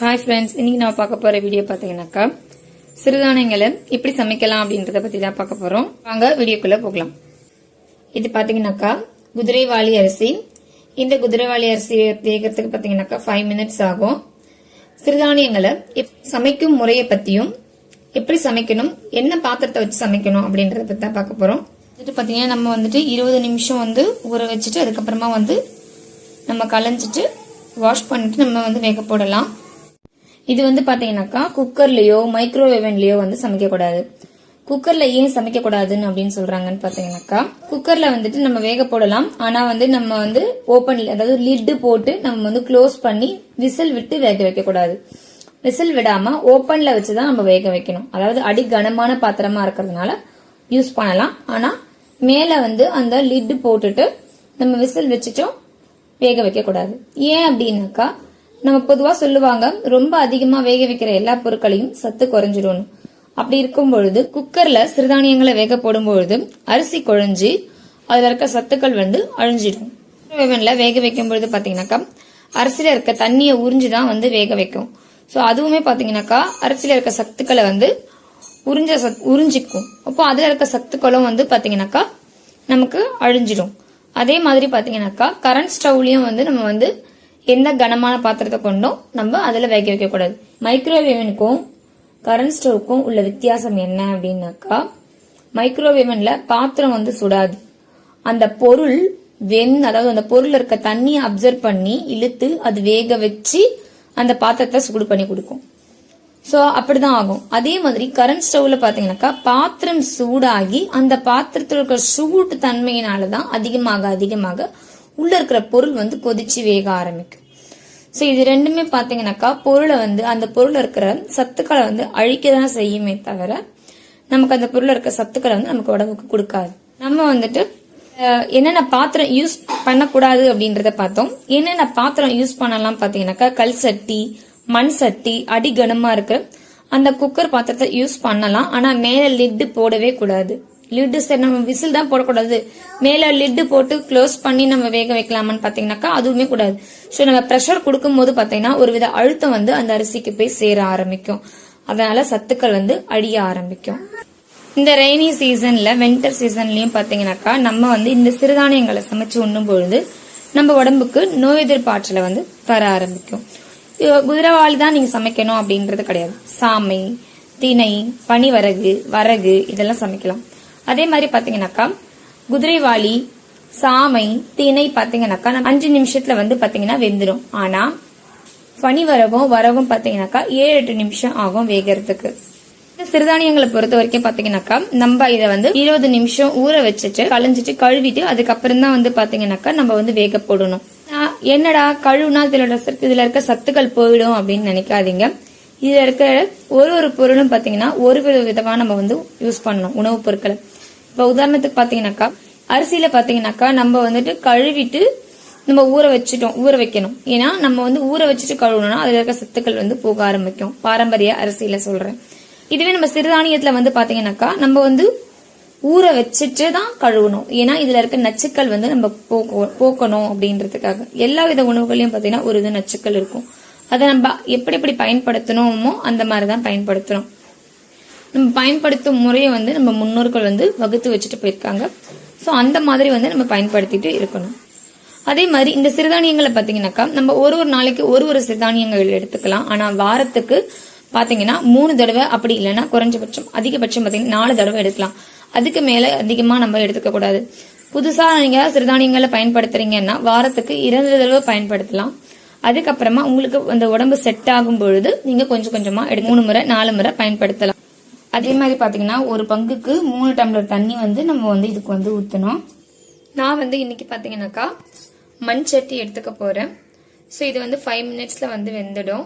Hi friends இன்னைக்கு நான் பார்க்க போற வீடியோ பார்த்தீங்கன்னாக்கா சிறுதானியங்களை எப்படி சமைக்கலாம் அப்படின்றத பத்தி தான் பார்க்க போறோம். வாங்க வீடியோக்குள்ள போகலாம். இது பார்த்தீங்கன்னாக்கா குதிரைவாளி அரிசி. இந்த குதிரைவாளி அரிசி வேகிறதுக்கு பார்த்தீங்கன்னாக்கா ஃபைவ் மினிட்ஸ் ஆகும். சிறுதானியங்களை எப்- சமைக்கும் முறையை பத்தியும் எப்படி சமைக்கணும் என்ன பாத்திரத்தை வச்சு சமைக்கணும் அப்படின்றத பத்தி தான் பார்க்க போறோம். வந்துட்டு பார்த்தீங்கன்னா நம்ம வந்துட்டு இருபது நிமிஷம் வந்து ஊற வச்சுட்டு அதுக்கப்புறமா வந்து நம்ம களைஞ்சிட்டு வாஷ் பண்ணிட்டு நம்ம வந்து வேக போடலாம். இது வந்து பார்த்தீங்கன்னாக்கா குக்கர்லேயோ மைக்ரோவேவன்லேயோ வந்து சமைக்கக்கூடாது. குக்கரில் ஏன் சமைக்கக்கூடாதுன்னு அப்படின்னு சொல்கிறாங்கன்னு பார்த்தீங்கன்னாக்கா குக்கரில் வந்துட்டு நம்ம வேக போடலாம். ஆனால் வந்து நம்ம வந்து ஓப்பன் அதாவது லிட்டு போட்டு நம்ம வந்து க்ளோஸ் பண்ணி விசில் விட்டு வேக வைக்கக்கூடாது. விசில் விடாமல் ஓப்பனில் வச்சு தான் நம்ம வேக வைக்கணும். அதாவது அடி கனமான பாத்திரமா இருக்கிறதுனால யூஸ் பண்ணலாம். ஆனால் மேலே வந்து அந்த லிட்டு போட்டுட்டு நம்ம விசில் வச்சுட்டோம் வேக வைக்கக்கூடாது. ஏன் அப்படின்னாக்கா நம்ம பொதுவா சொல்லுவாங்க ரொம்ப அதிகமா வேக வைக்கிற எல்லா பொருட்களையும் சத்து குறைஞ்சிடும் அப்படி இருக்கும் பொழுது குக்கர்ல சிறுதானியங்களை வேக போடும் பொழுது அரிசி குழஞ்சி அதுல இருக்க சத்துக்கள் வந்து அழிஞ்சிடும். வேவன்ல வேக வைக்கும் பொழுது பாத்தீங்கன்னாக்கா அரிசியில இருக்க தண்ணியை உறிஞ்சி தான் வந்து வேக வைக்கும். சோ அதுவுமே பாத்தீங்கன்னாக்கா அரிசியில இருக்க சத்துக்களை வந்து உறிஞ்ச சத் உறிஞ்சிக்கும். அப்போ அதுல இருக்க சத்துக்களும் வந்து பாத்தீங்கன்னாக்கா நமக்கு அழிஞ்சிடும் அதே மாதிரி பாத்தீங்கன்னாக்கா கரண்ட் ஸ்டவ்லயும் வந்து நம்ம வந்து எந்த கனமான பாத்திரத்தை கொண்டும் நம்ம அதுல வேக வைக்க கூடாது மைக்ரோவேவனுக்கும் கரண்ட் ஸ்டவ்க்கும் உள்ள வித்தியாசம் என்ன அப்படின்னாக்கா மைக்ரோவேவன்ல பாத்திரம் வந்து சுடாது. அந்த பொருள் வெந் அதாவது அந்த பொருள் இருக்க தண்ணியை அப்சர்வ் பண்ணி இழுத்து அது வேக வச்சு அந்த பாத்திரத்தை சூடு பண்ணி கொடுக்கும். சோ அப்படிதான் ஆகும். அதே மாதிரி கரண்ட் ஸ்டவ்ல பாத்தீங்கன்னாக்கா பாத்திரம் சூடாகி அந்த பாத்திரத்தில் இருக்கிற சூட்டு தன்மையினாலதான் அதிகமாக அதிகமாக உள்ள இருக்கிற பொருள் வந்து கொதிச்சு வேக ஆரம்பிக்கும். ஸோ இது ரெண்டுமே பார்த்தீங்கன்னாக்கா பொருளை வந்து அந்த பொருள் இருக்கிற சத்துக்களை வந்து அழிக்க தான் செய்யுமே தவிர நமக்கு அந்த பொருள் இருக்க சத்துக்களை வந்து நமக்கு உடம்புக்கு கொடுக்காது. நம்ம வந்துட்டு என்னென்ன பாத்திரம் யூஸ் பண்ணக்கூடாது அப்படின்றத பார்த்தோம். என்னென்ன பாத்திரம் யூஸ் பண்ணலாம் பார்த்தீங்கன்னாக்கா கல் சட்டி மண் சட்டி அடி கனமாக இருக்கு அந்த குக்கர் பாத்திரத்தை யூஸ் பண்ணலாம். ஆனால் மேலே லிட்டு போடவே கூடாது. லிட்டு சரி நம்ம விசில் தான் போடக்கூடாது. மேலே லிட்டு போட்டு க்ளோஸ் பண்ணி நம்ம வேக வைக்கலாமான்னு பார்த்தீங்கன்னாக்கா அதுவுமே கூடாது. ஸோ நம்ம ப்ரெஷர் கொடுக்கும் போது ஒரு வித அழுத்தம் வந்து அந்த அரிசிக்கு போய் சேர ஆரம்பிக்கும். அதனால சத்துக்கள் வந்து அழிய ஆரம்பிக்கும். இந்த ரெய்னி சீசன்ல வின்டர் சீசன்லயும் பாத்தீங்கன்னாக்கா நம்ம வந்து இந்த சிறுதானியங்களை சமைச்சு உண்ணும் பொழுது நம்ம உடம்புக்கு நோய் எதிர்ப்பாற்றலை வந்து தர ஆரம்பிக்கும். குதிரவாளி தான் நீங்க சமைக்கணும் அப்படின்றது கிடையாது. சாமை திணை பனிவரகு வரகு இதெல்லாம் சமைக்கலாம். அதே மாதிரி பாத்தீங்கன்னாக்கா குதிரைவாளி சாமை திணை பாத்தீங்கன்னாக்கா அஞ்சு நிமிஷத்துல வந்து பாத்தீங்கன்னா வெந்துடும் ஆனா பனிவரகும் வரவும் பாத்தீங்கன்னாக்கா ஏழு எட்டு நிமிஷம் ஆகும் வேகறதுக்கு. சிறுதானியங்களை பொறுத்த வரைக்கும் பாத்தீங்கன்னாக்கா நம்ம இதை வந்து இருபது நிமிஷம் ஊற வச்சுட்டு களைஞ்சிட்டு கழுவிட்டு அதுக்கப்புறம் தான் வந்து பாத்தீங்கன்னாக்கா நம்ம வந்து வேக போடணும் என்னடா கழுவுனா இதுல இதுல இருக்க சத்துக்கள் போயிடும் அப்படின்னு நினைக்காதீங்க. இதுல இருக்க ஒரு ஒரு பொருளும் பாத்தீங்கன்னா ஒரு வித விதமா நம்ம வந்து யூஸ் பண்ணணும் உணவுப் பொருட்களை. இப்ப உதாரணத்துக்கு பாத்தீங்கன்னாக்கா அரிசியில பாத்தீங்கன்னாக்கா நம்ம வந்துட்டு கழுவிட்டு நம்ம ஊற வச்சுட்டோம் ஊற வைக்கணும். ஏன்னா நம்ம வந்து ஊற வச்சுட்டு கழுவணும்னா அதுல இருக்க சத்துக்கள் வந்து போக ஆரம்பிக்கும். பாரம்பரிய அரிசியில சொல்றேன். இதுவே நம்ம சிறுதானியத்துல வந்து பாத்தீங்கன்னாக்கா நம்ம வந்து ஊற வச்சுட்டு தான் கழுவணும். ஏன்னா இதுல இருக்க நச்சுக்கள் வந்து நம்ம போக்கணும் அப்படின்றதுக்காக. எல்லா வித உணவுகளையும் பாத்தீங்கன்னா ஒரு இது நச்சுக்கள் இருக்கும். அதை நம்ம எப்படி எப்படி பயன்படுத்தணுமோ அந்த மாதிரி தான் பயன்படுத்துகிறோம் நம்ம பயன்படுத்தும் முறையை வந்து நம்ம முன்னோர்கள் வந்து வகுத்து வச்சுட்டு போயிருக்காங்க. ஸோ அந்த மாதிரி வந்து நம்ம பயன்படுத்திட்டு இருக்கணும். அதே மாதிரி இந்த சிறுதானியங்களை பார்த்தீங்கன்னாக்கா நம்ம ஒரு ஒரு நாளைக்கு ஒரு ஒரு சிறுதானியங்கள் எடுத்துக்கலாம். ஆனால் வாரத்துக்கு பார்த்தீங்கன்னா மூணு தடவை அப்படி இல்லைன்னா குறைஞ்சபட்சம் அதிகபட்சம் பார்த்தீங்கன்னா நாலு தடவை எடுக்கலாம். அதுக்கு மேலே அதிகமாக நம்ம எடுத்துக்க கூடாது. புதுசாக நீங்கள் சிறுதானியங்களை பயன்படுத்துறீங்கன்னா வாரத்துக்கு இரண்டு தடவை பயன்படுத்தலாம். அதுக்கப்புறமா உங்களுக்கு அந்த உடம்பு செட் ஆகும் பொழுது நீங்க கொஞ்சம் கொஞ்சமா எடுத்து மூணு முறை நாலு முறை பயன்படுத்தலாம். அதே மாதிரி பாத்தீங்கன்னா ஒரு பங்குக்கு மூணு டம்ளர் தண்ணி வந்து நம்ம வந்து இதுக்கு வந்து ஊத்தணும். நான் வந்து இன்னைக்கு பாத்தீங்கன்னாக்கா மண் சட்டி எடுத்துக்க போறேன். ஸோ இது வந்து ஃபைவ் மினிட்ஸ்ல வந்து வெந்துடும்.